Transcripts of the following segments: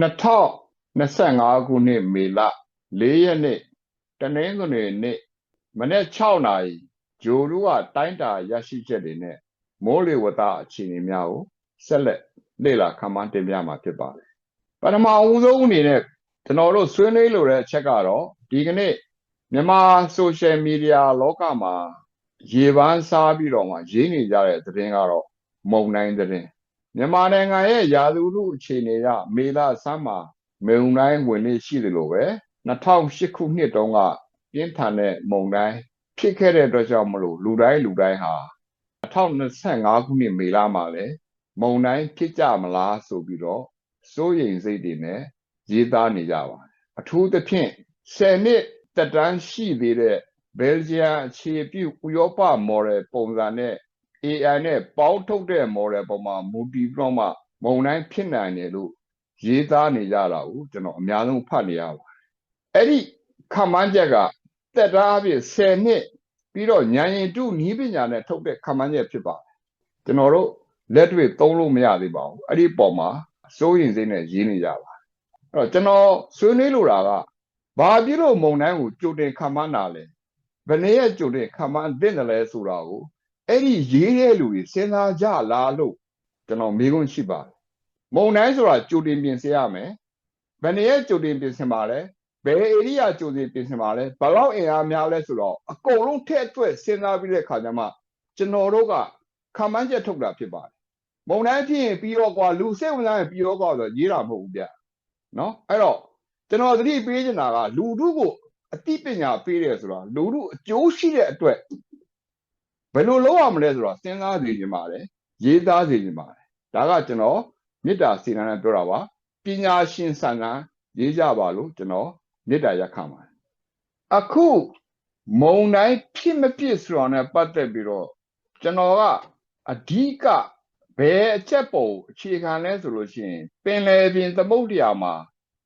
2025ခုနှစ်မေလ4ရက်နေ့တနင်္ဂနွေနေ့မနေ့6နာရီဂျိုလူကတိုင်းတာရရှိချက်တွေနဲ့မိုးလေဝသအခြေအနေများကိုဆက်လက်လေ့လာခန့်မှန်းတင်ပြမှာဖြစ်ပါတယ်။ပထမအဦးဆုံးအနေနဲ့ကျွန်တော်တို့ဆွေးနွေးလိုတဲ့အချက်ကတော့ဒီကနေ့မြန်မာဆိုရှယ်မီဒီယာလောကမှာရေပန်းစားပြီးတော့မှရေးနေကြတဲ့သတင်းကတော့မုံတိုင်းသတင်း မြန်မာနိုင်ငံရဲ့ရာသီဥတုအခြေအနေကမေလဆန်းမှာမုံတိုင်းဝင်လေရှိတယ်လို့ပဲ2008ခုနှစ်တုန်းကပြင်းထန်တဲ့မုံတိုင်းဖြစ်ခဲ့တဲ့အတွက်ကြောင့်မလို့လူတိုင်းလူတိုင်းဟာ2025ခုနှစ်မေလမှာလည်းမုံတိုင်းဖြစ်ကြမလားဆိုပြီးတော့စိုးရိမ်စိတ်တွေနဲ့ရေးသားနေကြပါတယ်အထူးသဖြင့်10နှစ်တက်တန်းရှိသေးတဲ့ဘယ်လ်ဂျီယံအခြေပြုဥရောပမော်ဒယ်ပုံစံနဲ့ AI နဲ့ပေါင်းထုတ်တဲ့ model ပေါ်မှာမူတည်ပြီးတော့မှမုံတိုင်းဖြစ်နိုင်တယ်လို့ရေးသားနေကြတာကိုကျွန်တော်အများဆုံးဖတ်နေရပါတယ်။အဲ့ဒီခန့်မှန်းချက်ကတက်တာအဖြစ်10နှစ်ပြီးတော့ဉာဏ်ရည်တုနီးပညာနဲ့ထုတ်တဲ့ခန့်မှန်းချက်ဖြစ်ပါတယ်။ကျွန်တော်တို့လက်တွေ့သုံးလို့မရသေးပါဘူး။အဲ့ဒီပုံမှာစိုးရင်စိတ်နဲ့ရေးနေကြပါ။အဲ့တော့ကျွန်တော်ဆွေးနွေးလိုတာကဘာဖြစ်လို့မုံတိုင်းကိုကြိုတင်ခန့်မှန်းတာလဲ။ဘယ်နည်းကြိုတင်ခန့်မှန်းသင့်တယ်လဲဆိုတာကို အဲ့ဒီရေးတဲ့လူတွေစဉ်းစားကြလားလို့ကျွန်တော်မေးခွန်းရှိပါတယ်။မုံတိုင်းဆိုတာကြိုတင်ပြင်ဆင်ရမယ်။ဘယ်နည်းကြိုတင်ပြင်ဆင်ပါလဲ။ဘယ်ဧရိယာကြိုတင်ပြင်ဆင်ပါလဲ။ဘယ်လောက်အင်အားများလဲဆိုတော့အကုန်လုံးထည့်သွက်စဉ်းစားပြီးတဲ့အခါကျမှကျွန်တော်တို့ကခံမှန်းချက်ထုတ်တာဖြစ်ပါတယ်။မုံတိုင်းဖြစ်ရင်ပြီးတော့ကွာလူစိတ်ဝင်စားရင်ပြီးတော့ကွာဆိုရေးတာမဟုတ်ဘူးဗျ။နော်အဲ့တော့ကျွန်တော်သတိပေးချင်တာကလူတို့ကိုအသိပညာပေးတယ်ဆိုတာလူတို့အကျိုးရှိတဲ့အတွက် ဘယ်လိုလုပ်ရမလဲဆိုတော့စဉ်းစားစီခြင်းပါတယ်ရေးသားစီခြင်းပါတယ်ဒါကကျွန်တော်မေတ္တာစေတနာနဲ့ပြောတာပါပညာရှင်ဆန္ဒရေးကြပါလို့ကျွန်တော်မေတ္တာရက်ခံပါတယ်အခုမုံတိုင်းဖြစ်မဖြစ်ဆိုတာနဲ့ပတ်သက်ပြီးတော့ကျွန်တော်ကအဓိကဘယ်အချက်ပုံအခြေခံလဲဆိုလို့ရှိရင်ပင်လယ်ပြင်သမုဒ္ဒရာမှာ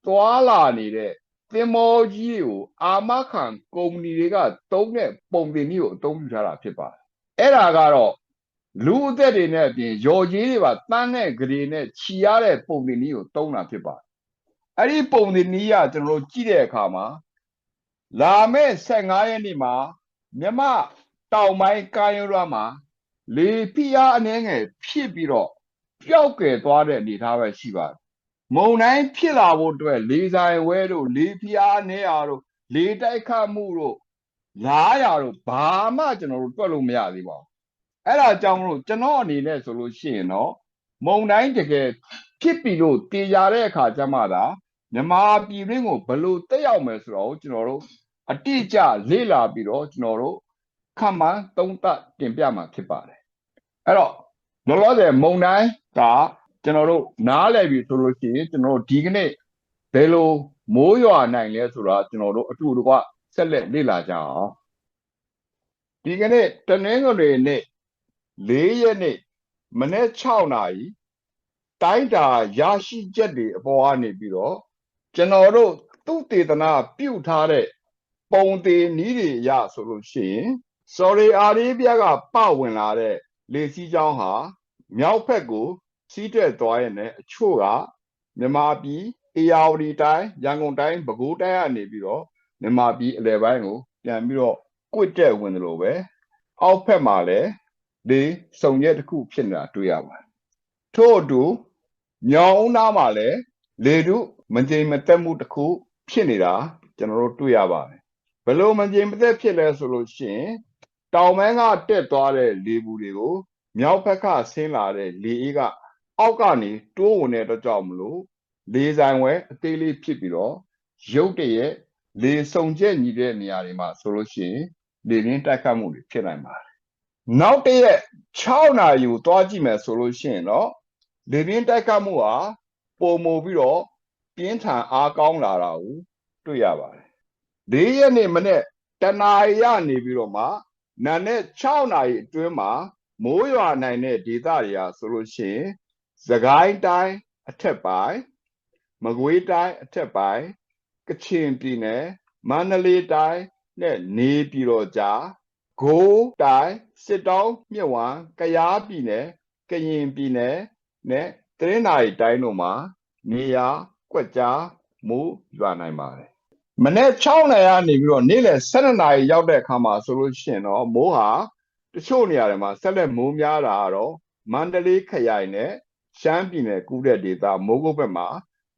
သွားလာနေတဲ့သင်္ဘောကြီးတွေကိုအာမခံကုမ္ပဏီတွေကတုံးတဲ့ပုံတင်ကြီးကိုအသုံးပြုထားတာဖြစ်ပါတယ် အဲ့ဒါကတော့လူအသက်တွေနဲ့အပြင်ရော်ကြီးတွေပါတန်းတဲ့ဂရေနဲ့ခြီရတဲ့ပုံတင်ကြီးကိုတုံးတာဖြစ်ပါတယ်အဲ့ဒီပုံတင်ကြီးကကျွန်တော်တို့ကြည့်တဲ့အခါမှာလာမယ့်15ရက်နေ့မှာမြမတောင်ပိုင်းကာယရွာမှာလေဖိအားအနှဲငယ်ဖြစ်ပြီးတော့ပျောက်ကယ်သွားတဲ့အနေအထားပဲရှိပါတယ်မုံတိုင်းဖြစ်လာဖို့အတွက်လေဆိုင်ဝဲတို့လေဖိအားနေရတို့လေတိုက်ခတ်မှုတို့ လားရတို့ဘာမှကျွန်တော်တို့တွက်လို့မရသေးပါဘူးအဲ့ဒါကြောင့်မလို့ကျွန်တော်အနေနဲ့ဆိုလို့ရှိရင်တော့မုံတိုင်းတကယ်ဖြစ်ပြီလို့တည်ကြတဲ့အခါကျမှသာမြမာပြည်ရင်းကိုဘယ်လိုတက်ရောက်မယ်ဆိုတော့ကျွန်တော်တို့အတိအကျလေ့လာပြီးတော့ကျွန်တော်တို့ခန့်မှန်းသုံးသပ်တင်ပြမှာဖြစ်ပါတယ်အဲ့တော့လောလောဆယ်မုံတိုင်းကကျွန်တော်တို့နားလည်ပြီဆိုလို့ရှိရင်ကျွန်တော်တို့ဒီကနေ့ဘယ်လိုမိုးရွာနိုင်လဲဆိုတာကျွန်တော်တို့အတူတကွ ဆက်လက်လေ့လာကြအောင်ဒီကနေ့တနင်္ဂနွေနေ့၄ရက်နေ့မနေ့6နာရီတိုင်းတာရရှိချက်တွေအပေါ်ကနေပြီးတော့ကျွန်တော်တို့သူတေသနာပြုထားတဲ့ပုံသေးနည်းတွေရဆိုလို့ရှိရင် sorry အာရေးပြကပဝင်လာတဲ့လေစီးကြောင်းဟာမြောက်ဘက်ကို စီးတက်သွားရင်လည်းအချို့ကမြန်မာပြည်အေရဝတီတိုင်းရန်ကုန်တိုင်းပဲခူးတိုင်းကနေပြီးတော့ မြန်မာပြည်အလယ်ပိုင်းကိုပြန်ပြီးတော့ကွတ်တက်ဝင်တယ်လို့ပဲအောက်ဖက်မှာလည်းဒီစုံရက်တစ်ခုဖြစ်နေတာတွေ့ရပါတယ်ထို့အတူညောင်ဦးနားမှာလည်းလေတုမကြိမ်မသက်မှုတစ်ခုဖြစ်နေတာကျွန်တော်တို့တွေ့ရပါတယ်ဘယ်လိုမကြိမ်မသက်ဖြစ်လဲဆိုလို့ရှိရင်တောင်မန်းကတက်သွားတဲ့လေဘူးတွေကိုမြောက်ဘက်ကဆင်းလာတဲ့လေအေးကအောက်ကနေတိုးဝင်တဲ့အတွက်ကြောင့်မလို့လေဆိုင်ဝဲအသေးလေးဖြစ်ပြီးတော့ရုတ်တရက် လေစုံချက်ညီတဲ့နေရာတွေမှာဆိုလို့ရှိရင်လေရင်းတိုက်ခတ်မှုတွေဖြစ်နိုင်ပါတယ်။နောက်တရက်6နာရီကိုတွားကြည့်မယ်ဆိုလို့ရှိရင်တော့လေရင်းတိုက်ခတ်မှုဟာပုံမူပြီးတော့ပြင်းထန်အားကောင်းလာတာကိုတွေ့ရပါတယ်။၄ရက်နေ့မနေ့တနာရီရနေပြီးတော့မှနာနဲ့6နာရီအတွင်းမှာမိုးရွာနိုင်တဲ့ဒေသတွေဟာဆိုလို့ရှိရင်သခိုင်းတိုင်းအထက်ပိုင်းမကွေးတိုင်းအထက်ပိုင်း ကချင်ပြည်နယ်မန္တလေးတိုင်းနဲ့နေပြည်တော်ကြားဂိုးတိုင်းစစ်တောင်းမြစ်ဝံကယားပြည်နယ်ကရင်ပြည်နယ်နဲ့တရင်းနာရီတိုင်းတို့မှာနေရာကွကွက်ကြားမိုးရွာနိုင်ပါတယ်မနေ့6နာရီကနေပြီးတော့နေ့လယ်12နာရီရောက်တဲ့အခါမှာဆိုလို့ရှိရင်တော့မိုးဟာတချို့နေရာတွေမှာဆက်လက်မိုးများတာကတော့မန္တလေးခရိုင်နဲ့ရှမ်းပြည်နယ်ကူးတဲ့ဒေသမိုးကုတ်ဘက်မှာ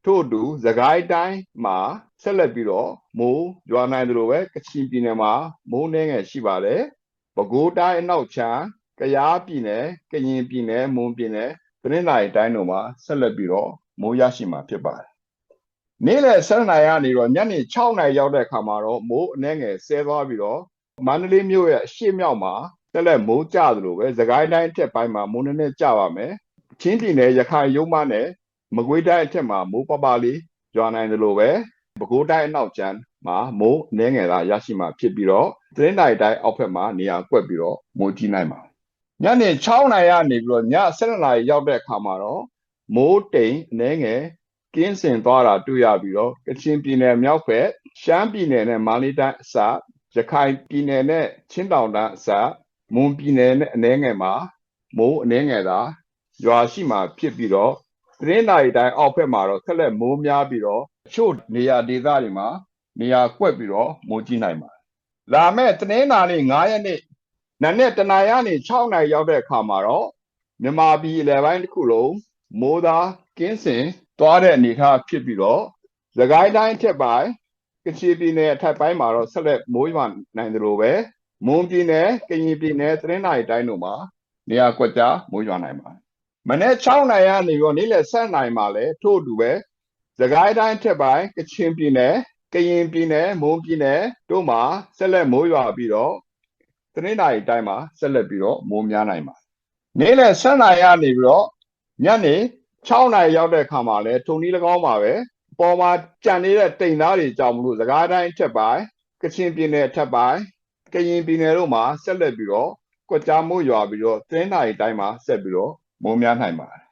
ထို့အတူသခိုင်းတိုင်းမှာဆက်လက်ပြီးတော့မိုးရွာနိုင်တယ်လို့ပဲကချင်ပြည်နယ်မှာမိုးနှင်းငယ်ရှိပါတယ်ပဲခူးတိုင်းအနောက်ချမ်းကယားပြည်နယ်ကရင်ပြည်နယ်မွန်ပြည်နယ်သတင်းနိုင်တိုင်းတို့မှာဆက်လက်ပြီးတော့မိုးရရှိမှာဖြစ်ပါတယ်နေ့လယ်7နာရီကနေတော့ညနေ6နာရီရောက်တဲ့အခါမှာတော့မိုးအနှဲငယ်ဆဲသွားပြီးတော့မန္တလေးမြို့ရဲ့အရှေ့မြောက်မှာဆက်လက်မိုးကျသလိုပဲသခိုင်းတိုင်းအထက်ပိုင်းမှာမိုးနည်းနည်းကျပါမယ်ချင်းပြည်နယ်ရခိုင်ရုံးမနဲ့ မကွေးတိုင်းအထက်မှာမိုးပပလေးရွာနိုင်တယ်လို့ပဲပဲခူးတိုင်းအနောက်ကျမ်းမှာမိုးနှဲငယ်သာရရှိမှာဖြစ်ပြီးတော့သတင်းတိုင်းတိုင်းအောက်ဘက်မှာနေရာကွက်ပြီးတော့မိုးကြီးနိုင်ပါညနေ6နာရီကနေပြီးတော့ည7နာရီရောက်တဲ့အခါမှာတော့မိုးတိမ်အနှဲငယ်ကင်းစင်သွားတာတွေ့ရပြီးတော့ကချင်ပြည်နယ်မြောက်ဘက်ရှမ်းပြည်နယ်နဲ့မန္တလေးတိုင်းအစရခိုင်ပြည်နယ်နဲ့ချင်းတောင်တိုင်းအစမွန်ပြည်နယ်နဲ့အနှဲငယ်မှာမိုးအနှဲငယ်သာရွာရှိမှာဖြစ်ပြီးတော့ သတင်းနာရီတိုင်းအောက်ဘက်မှာတော့ဆက်လက်မိုးများပြီးတော့ချို့နေရာဒေသတွေမှာနေရာကွက်ပြီးတော့မိုးကြီးနိုင်ပါတယ်လာမဲ့သတင်းနာနေ့9ရက်နေ့နံနဲ့တနာရီကနေ6နာရီရောက်တဲ့အခါမှာတော့မြန်မာပြည်အလယ်ပိုင်းတစ်ခုလုံးမိုးသားကင်းစင်သွားတဲ့အနေအထားဖြစ်ပြီးတော့သခိုင်းတိုင်းထက်ပိုင်းကချင်ပြည်နယ်အထက်ပိုင်းမှာတော့ဆက်လက်မိုးရွာနိုင်တယ်လို့ပဲမွန်ပြည်နယ်ကရင်ပြည်နယ်သတင်းနာရီတိုင်းတို့မှာနေရာကွက်ကြားမိုးရွာနိုင်ပါတယ် မနေ့6နိုင်ရနေပြီးတော့နေ့လယ်7နိုင်မှာလဲထို့အတူပဲသခိုင်းတိုင်းထက်ပိုင်းကချင်ပြည်နယ်ကရင်ပြည်နယ်မွန်ပြည်နယ်တို့မှာဆက်လက်မိုးရွာပြီးတော့သတင်းနာရီတိုင်းမှာဆက်လက်ပြီးတော့မိုးများနိုင်ပါတယ်နေ့လယ်7နိုင်ရနေပြီးတော့ညနေ6နိုင်ရောက်တဲ့အခါမှာလဲထုံနည်း၎င်းပါပဲပေါ်မှာကြံနေတဲ့တိမ်သားတွေကြောင့်မလို့သကားတိုင်းထက်ပိုင်းကချင်ပြည်နယ်ထက်ပိုင်းကရင်ပြည်နယ်တို့မှာဆက်လက်ပြီးတော့ကွက်ကြားမိုးရွာပြီးတော့သတင်းနာရီတိုင်းမှာဆက်ပြီးတော့ မိုးများနိုင်ပါတယ်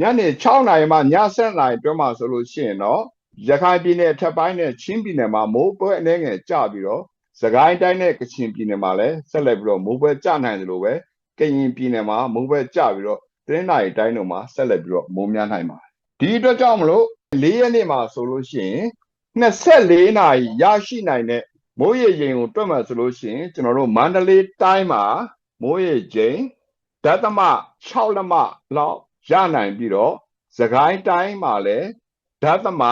ညနေ6နာရီမှည7နာရီတွင်းမှာဆိုလို့ရှိရင်တော့ရခိုင်ပြည်နယ်ထက်ပိုင်းနဲ့ချင်းပြည်နယ်မှာမိုးပွဲအနေငယ်ကျပြီးတော့စကိုင်းတိုင်းနဲ့ကချင်ပြည်နယ်မှာလည်းဆက်လက်ပြီးတော့မိုးပွဲကျနိုင်တယ်လို့ပဲကရင်ပြည်နယ်မှာမိုးပွဲကျပြီးတော့သတင်းနာရီတိုင်းတို့မှာဆက်လက်ပြီးတော့မိုးများနိုင်ပါတယ်ဒီအတွက်ကြောင့်မလို့၄ရက်နေ့မှာဆိုလို့ရှိရင်24နာရီရရှိနိုင်တဲ့မိုးရေချိန်ကိုတွက်မှဆိုလို့ရှိရင်ကျွန်တော်တို့မန္တလေးတိုင်းမှာမိုးရေချိန် ဓာတ်သမ6လက်မလောက်ရနိုင်ပြီးတော့သခိုင်းတိုင်းမှာလည်းဓာတ်သမ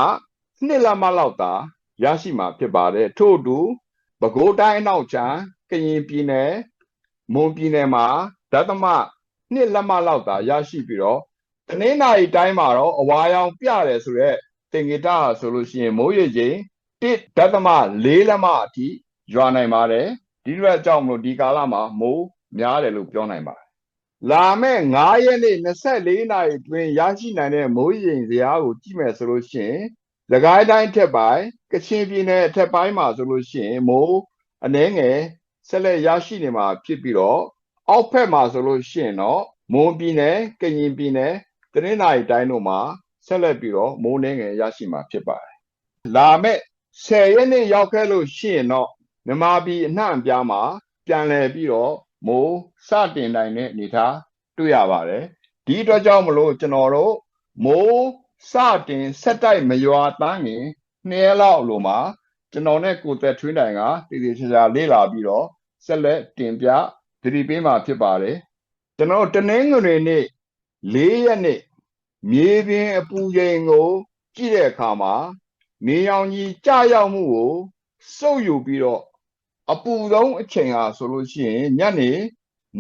2လက်မလောက်သာရရှိမှာဖြစ်ပါတယ်ထို့အတူပဲခူးတိုင်းအနောက်ချမ်းကရင်ပြည်နယ်မွန်ပြည်နယ်မှာဓာတ်သမ2လက်မလောက်သာရရှိပြီးတော့တနင်္လာရီတိုင်းမှာတော့အဝါရောင်ပြတယ်ဆိုတော့တင်ဂီတာဆိုလို့ရှိရင်မိုးရေချိန်1ဓာတ်သမ4လက်မအထိရွာနိုင်ပါတယ်ဒီလိုအကြောင်းမလို့ဒီကာလမှာမိုးများတယ်လို့ပြောနိုင်ပါတယ် လာမဲ့9ရက်နေ့24နာရီတွင်ရရှိနိုင်တဲ့မိုးရေချိန်ဇယားကိုကြည့်မယ်ဆိုလို့ရှိရင်သခိုင်းတိုင်းထက်ပိုင်းကချင်ပြည်နယ်အထက်ပိုင်းမှာဆိုလို့ရှိရင်မိုးအနှဲငယ်ဆက်လက်ရရှိနေမှာဖြစ်ပြီးတော့အောက်ဖက်မှာဆိုလို့ရှိရင်တော့မွန်ပြည်နယ်ကရင်ပြည်နယ်တနင်္သာရီတိုင်းတို့မှာဆက်လက်ပြီးတော့မိုးနှဲငယ်ရရှိမှာဖြစ်ပါတယ်လာမဲ့10ရက်နေ့ရောက်ခဲ့လို့ရှိရင်တော့မြန်မာပြည်အနှံ့အပြားမှာပြန်လည်ပြီးတော့ မိုးစတင်နိုင်တဲ့အနေအထားတွေ့ရပါတယ်ဒီအတွက်ကြောင့်မလို့ကျွန်တော်တို့မိုးစတင်ဆက်တိုက်မရွာတန်းရင်နှစ်ရက်လောက်လိုမှာကျွန်တော်နဲ့ကိုသက်ထွင်းတိုင်ကတည်တည်ချာချာလေ့လာပြီးတော့ဆက်လက်တင်ပြသတိပေးမှာဖြစ်ပါတယ်ကျွန်တော်တနင်္ဂနွေနေ့၄ရက်နေ့မြေပြင်အပူချိန်ကိုကြည့်တဲ့အခါမှာနေရောင်ကြီးကြရောက်မှုကိုစုပ်ယူပြီးတော့ အပူဆုံးအချိန်ဟာဆိုလို့ရှိရင်ညနေ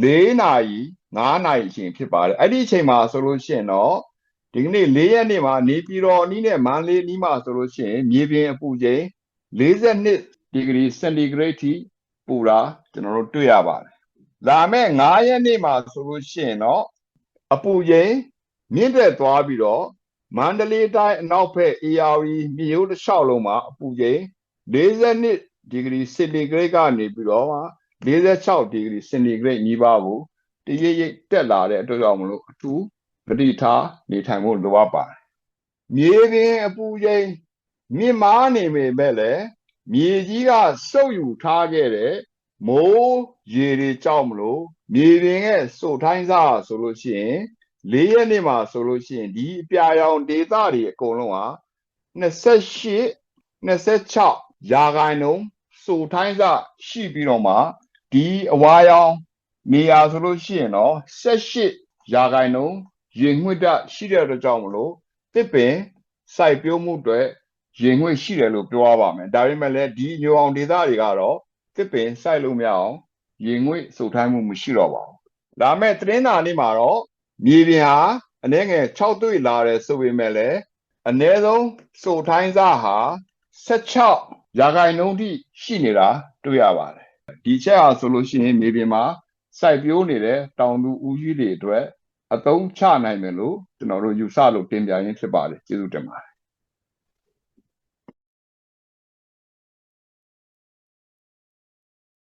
၄နာရီ9နာရီအချိန်ဖြစ်ပါတယ်အဲ့ဒီအချိန်မှာဆိုလို့ရှိရင်တော့ဒီကနေ့၄ရက်နေ့မှာနေပြည်တော်နီးနဲ့မန္တလေးနီးမှာဆိုလို့ရှိရင်မြေပြင်အပူချိန်42ဒီဂရီစင်တီဂရိတ်ထိပူတာကျွန်တော်တို့တွေ့ရပါတယ်လာမယ့်9ရက်နေ့မှာဆိုလို့ရှိရင်တော့အပူချိန်မြင့်တက်သွားပြီးတော့မန္တလေးတိုင်းအနောက်ဘက် AR မြေရိုးတစ်လျှောက်လုံးမှာအပူချိန်42 ဒီဂရီစင်တီဂရိတ်ကနေပြီးတော့46ဒီဂရီစင်တီဂရိတ်နီးပါးကိုတရိပ်ရိပ်တက်လာတဲ့အတွက်ကြောင့်မလို့အထူးပဋိထားနေထိုင်ဖို့လိုအပ်ပါတယ်မြေပြင်အပူချိန်မြင့်မားနေပေမဲ့လည်းမြေကြီးကစုပ်ယူထားခဲ့တဲ့မိုးရေတွေကြောက်မလို့မြေပြင်ရဲ့စုတ်ထိုင်းစားဆိုလို့ရှိရင်၄ရက်နေ့မှာဆိုလို့ရှိရင်ဒီအပြာရောင်ဒေသတွေအကုန်လုံးဟာ28 26ရာခိုင်နှုန်း စိုထိုင်းစရှိပြီးတော့မှဒီအဝါရောင်နေရာဆိုလို့ရှိရင်တော့18ရာခိုင်နှုန်းရင်ငွေ့တက်ရှိတဲ့အတွက်ကြောင့်မလို့တစ်ပင်စိုက်ပျိုးမှုတွေရင်ငွေ့ရှိတယ်လို့ပြောရပါမယ်ဒါပေမဲ့လည်းဒီညိုအောင်ဒေသတွေကတော့တစ်ပင်စိုက်လို့မရအောင်ရင်ငွေ့စိုထိုင်းမှုမရှိတော့ပါဘူးဒါမဲ့သတင်းစာနေ့မှာတော့မြေပြင်ဟာအနည်းငယ်6တွေ့လာတယ်ဆိုပေမဲ့လည်းအနည်းဆုံးစိုထိုင်းစဟာ16 ရာခိုင်နှုန်းထိရှိနေတာတွေ့ရပါတယ်ဒီချက်ဟာဆိုလို့ရှိရင်မြေပြင်မှာစိုက်ပျိုးနေတဲ့တောင်သူဦးကြီးတွေအတွက်အသုံးချနိုင်မယ်လို့ကျွန်တော်တို့ယူဆလို့တင်ပြရင်းဖြစ်ပါတယ်ကျေးဇူးတင်ပါတယ်